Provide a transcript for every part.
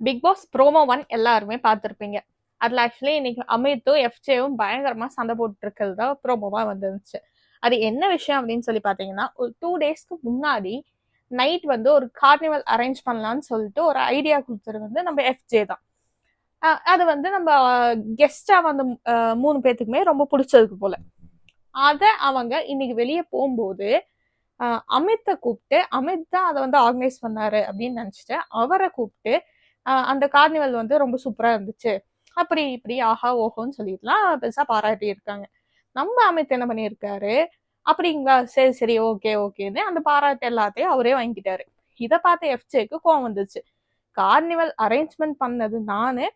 Big pass promo one எல்லாருமே பார்த்துருப்பீங்க. அதில் ஆக்சுவலி இன்னைக்கு அமித்தும் எஃப்ஜேவும் பயங்கரமாக சண்டை போட்டுருக்கிறது தான் ப்ரோமோவாக வந்துருந்துச்சு. அது என்ன விஷயம் அப்படின்னு சொல்லி பார்த்தீங்கன்னா ஒரு டூ டேஸ்க்கு முன்னாடி நைட் வந்து ஒரு கார்னிவல் அரேஞ்ச் பண்ணலான்னு சொல்லிட்டு ஒரு ஐடியா கொடுத்தது வந்து நம்ம எஃப்ஜே தான். அது வந்து நம்ம கெஸ்டாக வந்த மூணு பேர்த்துக்குமே ரொம்ப பிடிச்சதுக்கு போல. அதை அவங்க இன்னைக்கு வெளியே போகும்போது அமித்தை கூப்பிட்டு அமித் தான் அதை வந்து ஆர்கனைஸ் பண்ணாரு அப்படின்னு நினச்சிட்டு அவரை கூப்பிட்டு அந்த கார்னிவல் வந்து ரொம்ப சூப்பராக இருந்துச்சு. அப்படி இப்படி ஆஹா ஓஹோன்னு சொல்லிட்டுலாம் பெருசாக பாராட்டி இருக்காங்க நம்ம அமைத்து என்ன பண்ணியிருக்காரு? அப்படிங்களா? சரி சரி ஓகே ஓகேன்னு அந்த பாராட்டு எல்லாத்தையும் அவரே வாங்கிட்டாரு இதை பார்த்து எஃப்ஜேக்கு கோவம் வந்துச்சு கார்னிவல் அரேஞ்ச்மெண்ட் பண்ணது நானு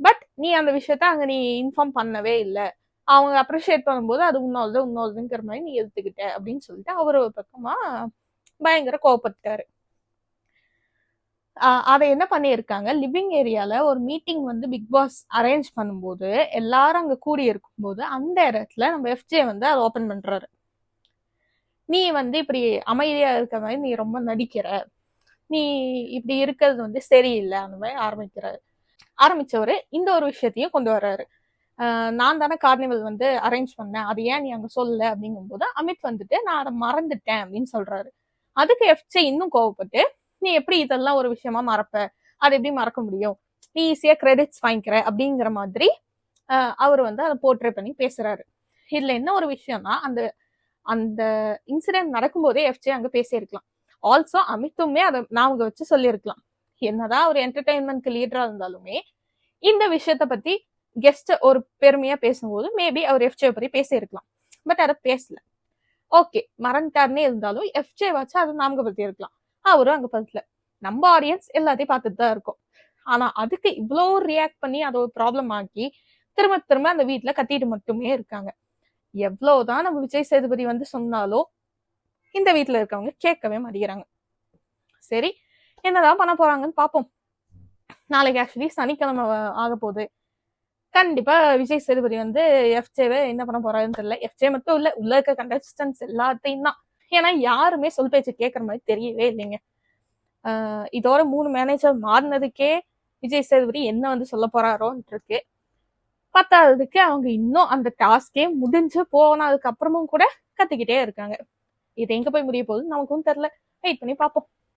பட் நீ அந்த விஷயத்த அங்கே நீ இன்ஃபார்ம் பண்ணவே இல்லை. அவங்க அப்ரிஷியேட் பண்ணும்போது அது உன்னோடது உன்னோடதுங்கிற மாதிரி நீ எடுத்துக்கிட்ட அப்படின்னு சொல்லிட்டு அவர் ஒரு பக்கமாக பயங்கர கோவப்பட்டாரு அதை என்ன பண்ணியிருக்காங்க? லிவிங் ஏரியால ஒரு மீட்டிங் வந்து பிக் பாஸ் அரேஞ்ச் பண்ணும்போது எல்லாரும் அங்க கூடி இருக்கும்போது அந்த இடத்துல நம்ம எஃப்ஜே வந்து அதை ஓபன் பண்றாரு. நீ வந்து இப்படி அமைதியா இருக்க மாதிரி நீ ரொம்ப நடிக்கிற. நீ இப்படி இருக்கிறது வந்து சரியில்லை அந்த மாதிரி ஆரம்பிக்கிறாரு ஆரம்பிச்சவரு இந்த ஒரு விஷயத்தையும் கொண்டு வர்றாரு. நான் தானே கார்னிவல் வந்து அரேஞ்ச் பண்ணேன் அது ஏன் நீ அங்க சொல்ல அப்படிங்கும்போது அமித் வந்துட்டு நான் அதை மறந்துட்டேன் அப்படின்னு சொல்றாரு. அதுக்கு எஃப்ஜே இன்னும் கோவப்பட்டு நீ எப்படி இதெல்லாம் ஒரு விஷயமா மறப்ப? அது எப்படி மறக்க முடியும்? நீ ஈஸியா கிரெடிட்ஸ் வாங்கிக்கிற அப்படிங்கிற மாதிரி அவர் வந்து அதை போர்ட்ரே பண்ணி பேசுறாரு. இதுல என்ன ஒரு விஷயம்னா அந்த அந்த இன்சிடென்ட் நடக்கும்போதே எஃப்ஜே அங்க பேசியிருக்கலாம். ஆல்சோ அமித்துமே அதை ஞாபகம் வச்சு சொல்லியிருக்கலாம். என்னதான் ஒரு என்டர்டைன்மெண்ட்க்கு லீடரா இருந்தாலுமே இந்த விஷயத்த பத்தி கெஸ்ட் ஒரு பெருமையா பேசும்போது மேபி அவர் எஃப்ஜே பத்தி பேசியிருக்கலாம். பட் அதை பேசல. ஓகே மறந்துட்டாருன்னே இருந்தாலும் எஃப்ஜே வச்சு அதை பத்தி இருக்கலாம் அவரும் அங்க பதில நம்ம ஆடியன்ஸ் எல்லாத்தையும் பார்த்துட்டு தான் இருக்கும். ஆனா அதுக்கு இவ்வளோ ரியாக்ட் பண்ணி அதை ஒரு ப்ராப்ளம் ஆக்கி திரும்ப திரும்ப அந்த வீட்டுல கத்திட்டு மட்டுமே இருக்காங்க. எவ்வளவுதான் நம்ம விஜய் சேதுபதி வந்து சொன்னாலும் இந்த வீட்டுல இருக்கவங்க கேட்கவே மாட்டேங்கிறாங்க. சரி என்னதான் பண்ண போறாங்கன்னு பார்ப்போம். நாளைக்கு ஆக்சுவலி சனிக்கிழமை ஆக போகுது. கண்டிப்பா விஜய் சேதுபதி வந்து எஃப்ஜேவை என்ன பண்ண போறாருன்னு தெரியல. எஃப்ஜே மட்டும் இல்ல உள்ள இருக்க கண்டஸ்டன்ஸ் எல்லாத்தையும் தான். ஏன்னா யாருமே சொல் பேச்சு கேட்குற மாதிரி தெரியவே இல்லைங்க. ஆஹ் இதோட மூணு மேனேஜர் மாறினதுக்கே விஜய் சேதுபதி என்ன வந்து சொல்ல போறாரோன்ட்டு இருக்கு பத்தாததுக்கு அவங்க இன்னும் அந்த டாஸ்கே முடிஞ்சு போனதுக்கு அப்புறமும் கூட கத்திக்கிட்டே இருக்காங்க. இது எங்க போய் முடிய போகுது நமக்கும் தெரியல. வெயிட் பண்ணி பார்ப்போம்.